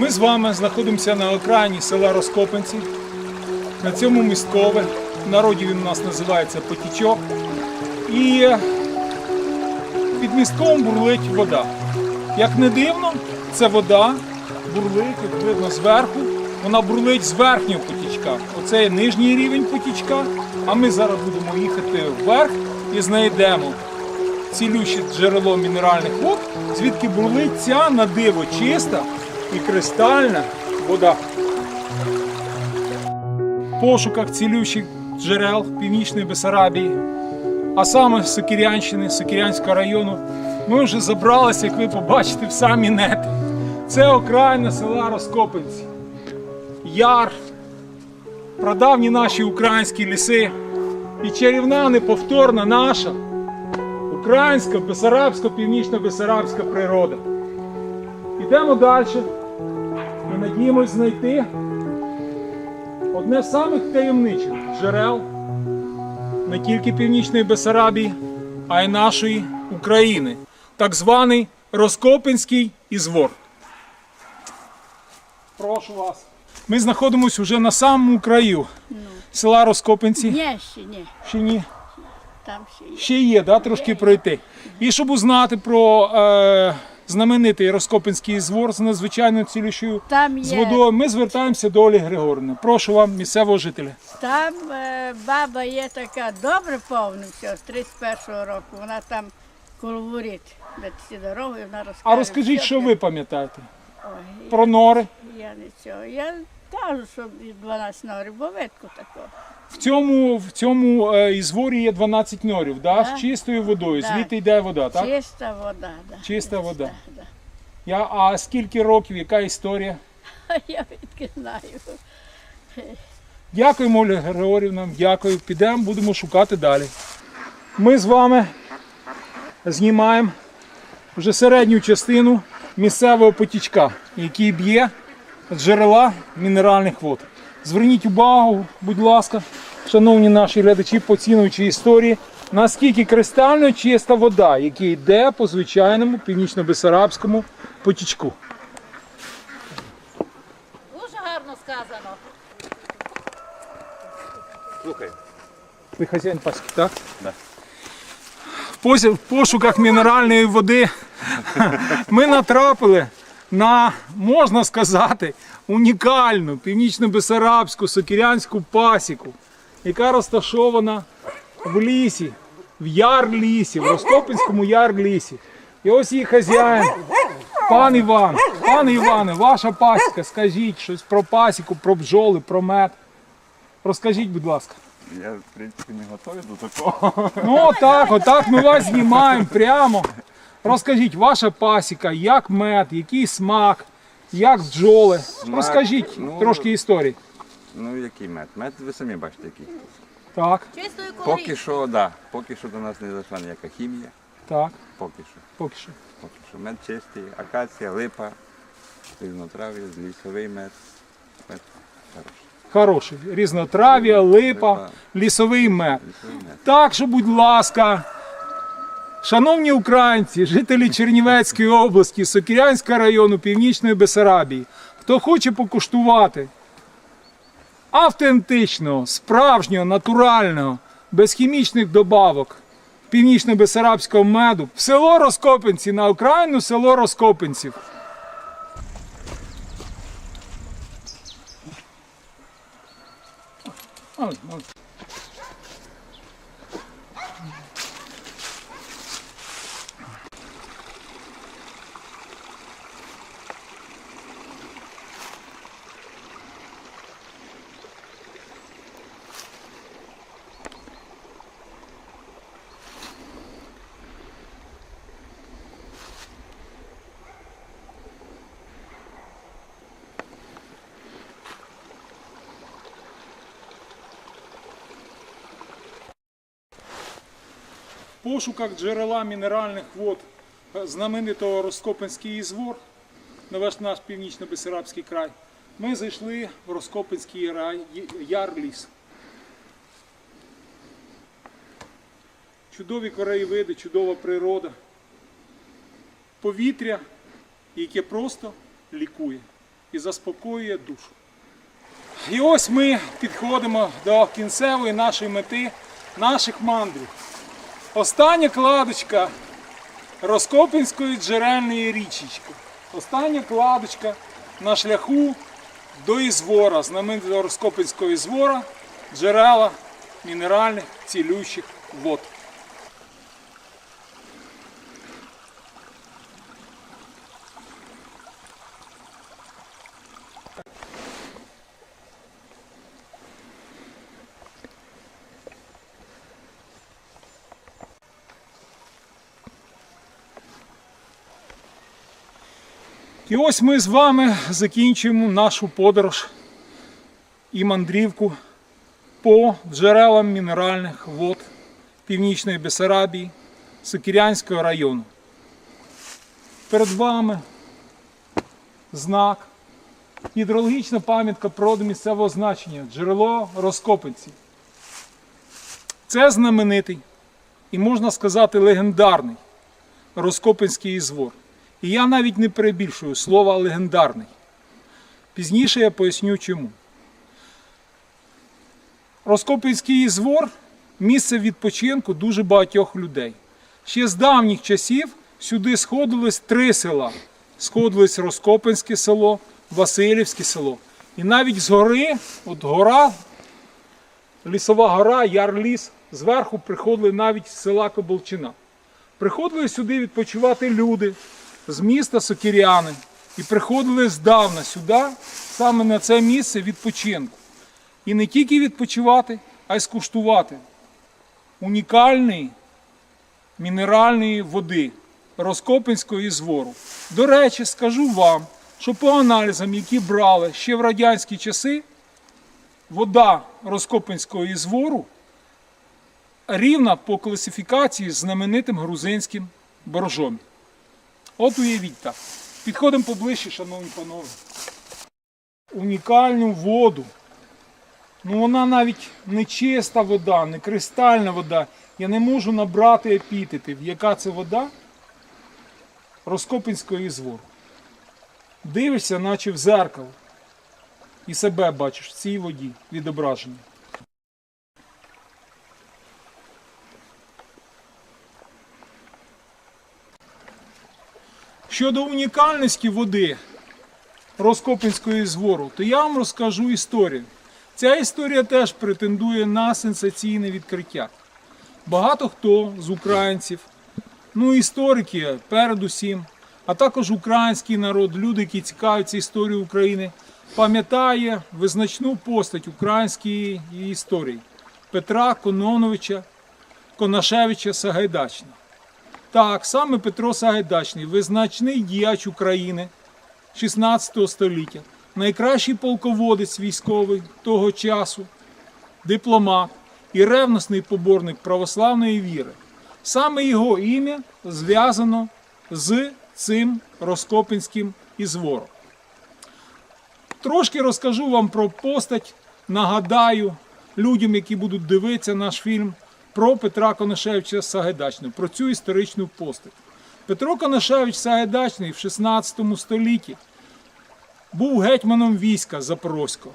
Ми з вами знаходимося на окраїні села Розкопинці. На цьому місткове. В народі він у нас називається Потічок. І під містком бурлить вода. Як не дивно, це вода бурлить, як видно зверху. Вона бурлить з верхнього потічка. Оце є нижній рівень потічка. А ми зараз будемо їхати вверх і знайдемо цілюще джерело мінеральних вод, звідки бурлить ця на диво чиста і кристальна вода. В пошуках цілющих джерел Північної Бесарабії, а саме з Сокирянщини, Сокирянського району, ми вже забралися, як ви побачите, в самі нети. Це окраїна села Розкопинці. Яр, прадавні наші українські ліси і чарівна неповторна наша українська, бесарабська, північно-бесарабська природа. Йдемо далі. Ми надіємось знайти одне з самих таємничих джерел не тільки Північної Бесарабії, а й нашої України. Так званий Розкопинський ізвор. Прошу вас. Ми знаходимося вже на самому краю села Розкопинці. Ні, ще ні. Ще ні. Там ще є. Ще є, да, трошки пройти. І щоб узнати про е, знаменитий Розкопинський звор з надзвичайною цілющою Там є. з водою, ми звертаємося до Олі Григорівни. Прошу вам, місцевого жителя. Там е, баба є така добре повністю з 31-го року. Вона там коло воріт, де ці дороги, вона розкаже. А розкажіть, все що ви пам'ятаєте Ой, про нори. я не цього. Я кажу, що 12 норів, бо видко такого. В цьому, в цьому е, ізворі є 12 норів, да, Да. з чистою водою. Да. Звідти йде вода, так? Чиста вода. Да. Чиста вода. Да. Я, а скільки років, яка історія? Я відки знаю. Дякуємо, Оля Григорівна, дякую. Підемо, будемо шукати далі. Ми з вами знімаємо вже середню частину місцевого потічка, який б'є джерела мінеральних вод. Зверніть увагу, будь ласка, шановні наші глядачі, поцінуючи історії, наскільки кристально чиста вода, яка йде по звичайному північно-бесарабському потічку. Дуже гарно сказано. Слухай. Ви хазяїн паски, так? Посі- В пошуках мінеральної води ми натрапили на, можна сказати, унікальну північно-бесарабську сокирянську пасіку, яка розташована в лісі, в яр-лісі, в Ростопинському яр-лісі. І ось її хазяїн, пан Іван, пане Іване, ваша пасіка, скажіть щось про пасіку, про бджоли, про мед. Розкажіть, будь ласка. Я, в принципі, не готовий до такого. Ну отак, отак ми вас знімаємо прямо. Розкажіть, ваша пасіка, як мед, який смак, як бджоли. Смак, Розкажіть ну, трошки історії. Ну, який мед? Мед ви самі бачите який. Так, Чистою Поки що, так. Да, поки що до нас не зайшла ніяка хімія. так, Поки що. поки що. Поки що. Мед чистий, акація, липа, різнотрав'я, лісовий мед. Мед хороший. Хороший. Різнотрав'я, липа, Липа. лісовий мед. Лісовий мед. Так що, будь ласка, шановні українці, жителі Чернівецької області, Сокирянського району, Північної Бесарабії, хто хоче покуштувати автентичного, справжнього, натурального, без хімічних добавок північно-бесарабського меду в село Розкопинці, на окраїну село Розкопинців. Ой, ой. В пошуках джерела мінеральних вод е, знаменитого Розкопинський ізвор, наш північно-бесарабський край, ми зайшли в Розкопинський яр-ліс. Чудові краєвиди, чудова природа, повітря, яке просто лікує. і заспокоює душу. І ось ми підходимо до кінцевої нашої мети, наших мандрів. Остання кладочка Роскопинської джерельної річечки. Остання кладочка на шляху до Ізвора, знаменитого Роскопинського Ізвора, джерела мінеральних цілющих вод. І ось ми з вами закінчуємо нашу подорож і мандрівку по джерелам мінеральних вод Північної Бесарабії, Сокірянського району. Перед вами знак, гідрологічна пам'ятка проду місцевого значення, джерело Роскопинці. Це знаменитий і можна сказати легендарний Роскопинський ізвор. І я навіть не перебільшую слова легендарний. Пізніше я поясню чому. Роскопинський ізвор місце відпочинку дуже багатьох людей. Ще з давніх часів сюди сходились три села. Сходились Роскопинське село, Васильівське село. І навіть з гори, от гора, лісова гора, Ярліс, зверху приходили навіть з села Коболчина. Приходили сюди відпочивати люди з міста Сокіряни і приходили здавна сюди, саме на це місце відпочинку. І не тільки відпочивати, а й скуштувати унікальної мінеральної води Роскопинського ізвору. До речі, скажу вам, що по аналізам, які брали ще в радянські часи, вода Роскопинського ізвору рівна по класифікації знаменитим грузинським боржом. От уявіть так. Підходимо поближче, шановні панове. Унікальну воду. Ну вона навіть не чиста вода, не кристальна вода. Я не можу набрати епітетів. Яка це вода? Роскопинського ізвору. Дивишся, наче в зеркало. І себе бачиш в цій воді відображення. Щодо унікальності води Роскопинського звору, то я вам розкажу історію. Ця історія теж претендує на сенсаційне відкриття. Багато хто з українців, ну історики передусім, а також український народ, люди, які цікавляться історією України, пам'ятає визначну постать української історії Петра Кононовича Конашевича Сагайдачного. Так, саме Петро Сагайдачний, визначний діяч України 16 століття, найкращий полководець військовий того часу, дипломат і ревностний поборник православної віри. Саме його ім'я зв'язано з цим Роскопинським ізвором. Трошки розкажу вам про постать, нагадаю людям, які будуть дивитися наш фільм, про Петра Конашевича Сагайдачного, про цю історичну постать. Петро Конашевич Сагайдачний в 16 столітті був гетьманом війська Запорозького,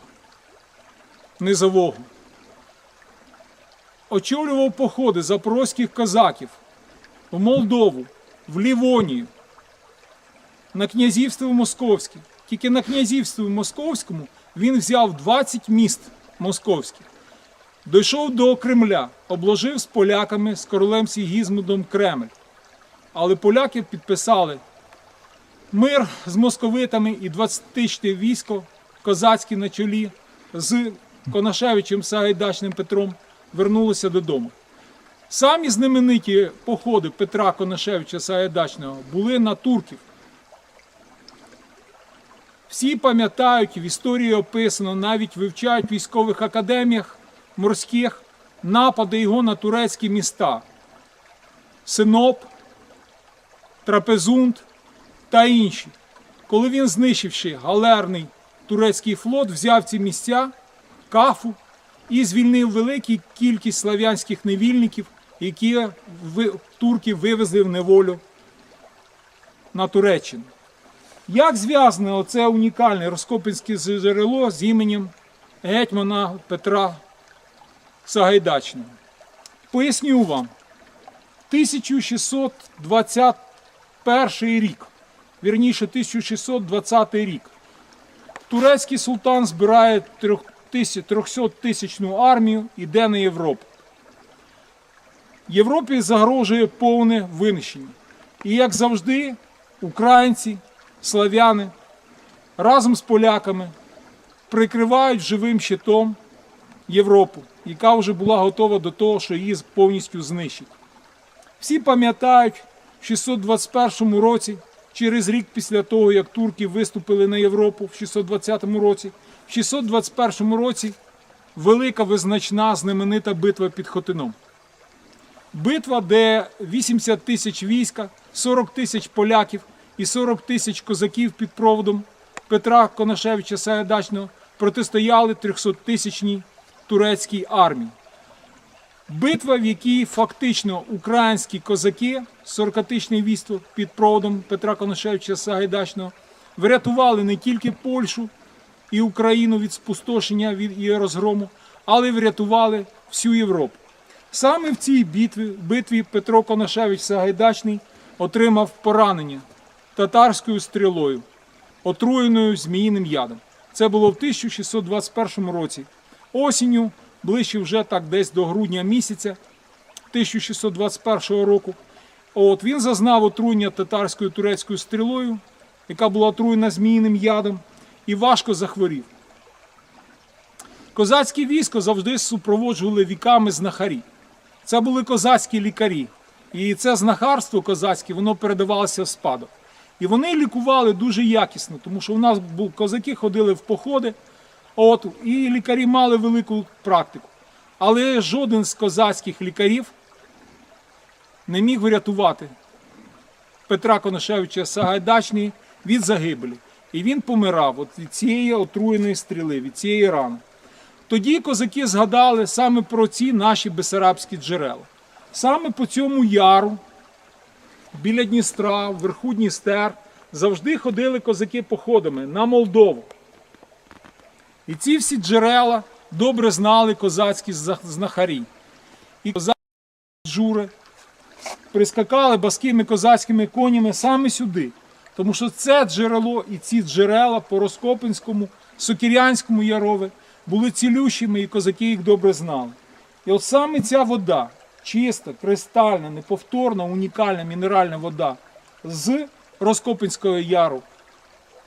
низового. Очолював походи запорозьких козаків в Молдову, в Лівонію, на князівство Московське. Тільки на князівстві Московському він взяв 20 міст московських. Дійшов до Кремля, обложив з поляками, з королем Сігізмундом Кремль. Але поляки підписали мир з московитами і 20-тисячне військо козацьке на чолі з Конашевичем Сагайдачним Петром вернулося додому. Самі знамениті походи Петра Конашевича Сагайдачного були на турків. Всі пам'ятають, в історії описано, навіть вивчають в військових академіях морських напади його на турецькі міста Синоп, Трапезунд та інші. Коли він, знищивши галерний турецький флот, взяв ці місця, кафу і звільнив велику кількість слав'янських невільників, які турки вивезли в неволю на Туреччину. Як зв'язане оце унікальне Роскопинське джерело з іменем гетьмана Петра Сагайдачного? Поясню вам. 1621 рік, вірніше 1620 рік, турецький султан збирає 300 тисячну армію, іде на Європу. Європі загрожує повне винищення. І як завжди, українці, славяни разом з поляками прикривають живим щитом Європу, яка вже була готова до того, що її повністю знищить. Всі пам'ятають, в 621 році, через рік після того, як турки виступили на Європу в 620 році, в 621 році велика визначна знаменита битва під Хотином. Битва, де 80 тисяч війська, 40 тисяч поляків і 40 тисяч козаків під проводом Петра Конашевича Сагайдачного протистояли 300-тисячній турецькій армії. Битва, в якій фактично українські козаки, 40-тисячне військо під проводом Петра Конашевича Сагайдачного, врятували не тільки Польщу і Україну від спустошення від і розгрому, але й врятували всю Європу. Саме в цій битві, битві Петро Конашевич Сагайдачний отримав поранення татарською стрілою, отруєною зміїним ядом. Це було в 1621 році. Осінню, ближче вже так десь до грудня місяця 1621 року. От він зазнав отруєння татарською турецькою стрілою, яка була отруєна зміїним ядом, і важко захворів. Козацьке військо завжди супроводжували віками знахарі. Це були козацькі лікарі. І це знахарство козацьке, воно передавалося в спадок. І вони лікували дуже якісно, тому що у нас козаки ходили в походи, от, і лікарі мали велику практику. Але жоден з козацьких лікарів не міг врятувати Петра Конашевича Сагайдачний від загибелі. І він помирав от від цієї отруєної стріли, від цієї рани. Тоді козаки згадали саме про ці наші бесарабські джерела. Саме по цьому яру, біля Дністра, вверху Дністер, завжди ходили козаки походами на Молдову. І ці всі джерела добре знали козацькі знахарі. І козацькі джури прискакали баскими козацькими конями саме сюди. Тому що це джерело і ці джерела по Роскопинському, Сокірянському ярове були цілющими, і козаки їх добре знали. І от саме ця вода, чиста, кристальна, неповторна, унікальна мінеральна вода з Роскопинського яру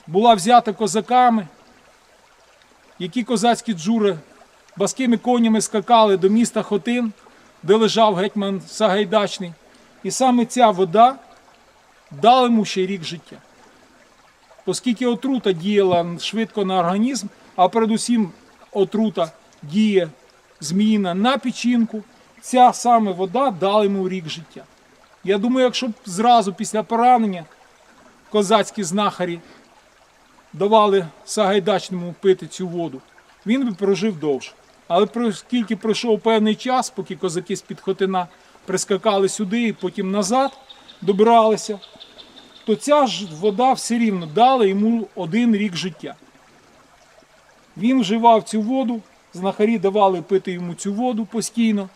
була взята козаками, які козацькі джури баскими конями скакали до міста Хотин, де лежав гетьман Сагайдачний. І саме ця вода дала йому ще рік життя. Оскільки отрута діяла швидко на організм, а передусім отрута діє зміїна на печінку, ця саме вода дала йому рік життя. Я думаю, якщо б зразу після поранення козацькі знахарі давали Сагайдачному пити цю воду, він би прожив довше. Але оскільки пройшов певний час, поки козаки з-під Хотина прискакали сюди і потім назад добиралися, то ця ж вода все рівно дала йому один рік життя. Він вживав цю воду, знахарі давали пити йому цю воду постійно.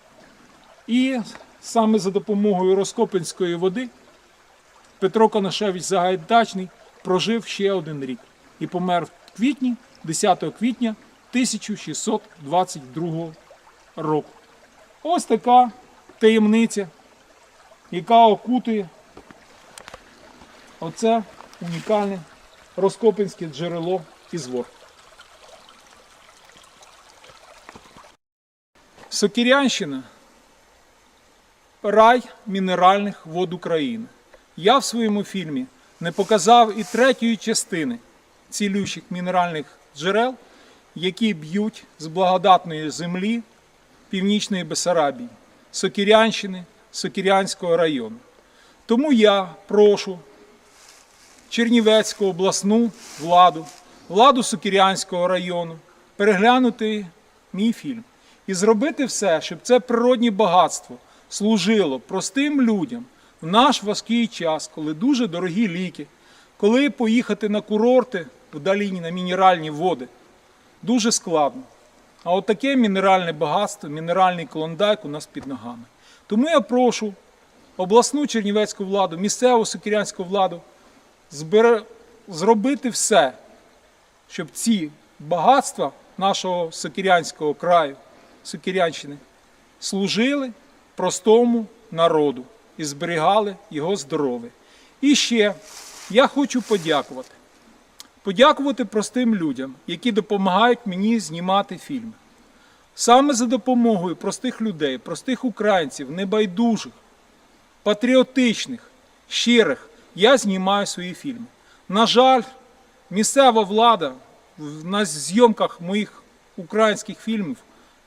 І саме за допомогою Роскопинської води Петро Конашевич Загайдачний прожив ще один рік і помер в квітні, 10 квітня 1622 року. Ось така таємниця, яка окутує оце унікальне Роскопинське джерело Ізвор. Сокірянщина рай мінеральних вод України. Я в своєму фільмі не показав і третьої частини цілющих мінеральних джерел, які б'ють з благодатної землі Північної Бесарабії, Сокірянщини, Сокірянського району. Тому я прошу Чернівецьку обласну владу, владу Сокірянського району переглянути мій фільм і зробити все, щоб це природні багатство служило простим людям в наш важкий час, коли дуже дорогі ліки, Коли поїхати на курорти вдалі на мінеральні води, дуже складно. А от таке мінеральне багатство, мінеральний клондайк у нас під ногами. Тому я прошу обласну чернівецьку владу, місцеву сокирянську владу збере, зробити все, щоб ці багатства нашого сокирянського краю, Сокирянщини, служили простому народу і зберігали його здоров'я. І ще я хочу подякувати. Подякувати простим людям, які допомагають мені знімати фільми. Саме за допомогою простих людей, простих українців, небайдужих, патріотичних, щирих, я знімаю свої фільми. На жаль, місцева влада на зйомках моїх українських фільмів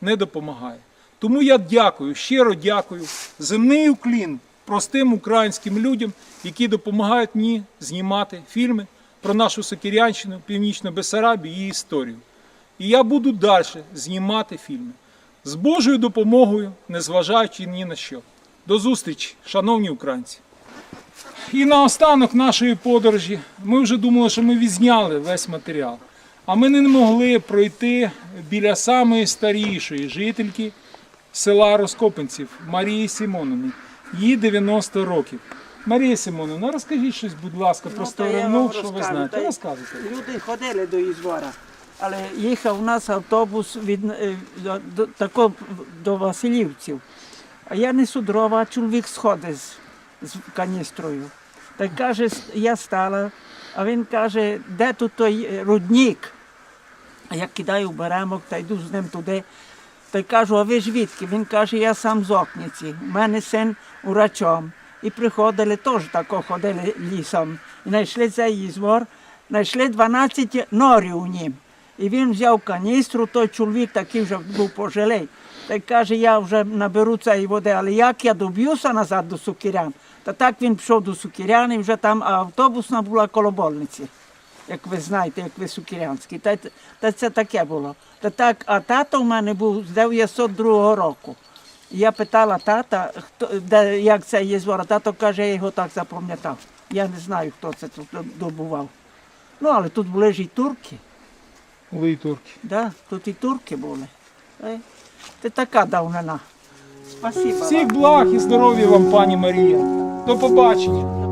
не допомагає. Тому я дякую, щиро дякую. Земний уклін простим українським людям, які допомагають мені знімати фільми про нашу Сокирянщину, Північну Бесарабію її історію. І я буду далі знімати фільми з Божою допомогою, незважаючи ні на що. До зустрічі, шановні українці! І наостанок нашої подорожі ми вже думали, що ми відзняли весь матеріал. А ми не могли пройти біля самої старішої жительки села Роскопинців Марії Симоновни. Їй 90 років. Марія Симоновна, розкажіть щось, будь ласка, про Ну, сторону, вам що ви знаєте. Розказуйте. Люди ходили до Ізвора, але їхав у нас автобус від е, до, до, тако до Василівців. А я несу дрова, а чоловік сходить з, з каністрою. Та й каже, я стала, а він каже, де тут той е, рудник? А я кидаю беремок та йду з ним туди. Та й кажу, а ви ж відки? Він каже, я сам з Окниці, у мене син урачом. І приходили теж тако ходили лісом. І знайшли цей ізвор, знайшли 12 норів у нім. І він взяв каністру, той чоловік такий вже був пожилий. Та й каже, я вже наберу цієї води, але як я доб'юся назад до Сукірян? Та так він пішов до Сукірян і вже там автобусна була коло больниці як ви знаєте, як ви сукірянські. Та, та це таке було. Та так, а тато в мене був з 902 року. Я питала тата, хто, де, як це є звора. Тато каже, я його так запам'ятав. Я не знаю, хто це тут добував. Ну, але тут були ж і турки. Були і турки. Да? Тут і турки були. Це така давнина. Спасибо. Всіх благ і здоров'я вам, пані Марія. До побачення.